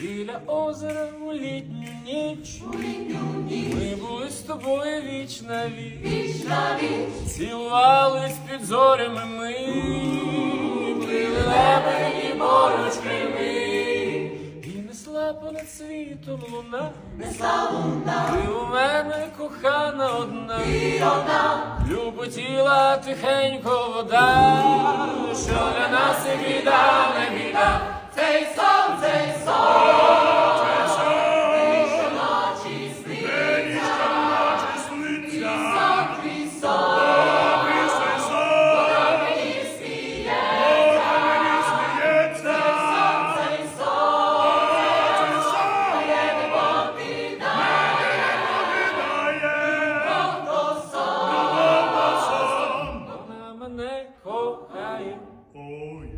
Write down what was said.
Біля озера у літню ніч. Ми були з тобою віч на віч, цілувались під зорями ми, пили лебеді поруч крими, і несла понад світом луна, несла луна, ти у мене кохана одна, і одна, люботіла тихенько вода, kochają. Oj.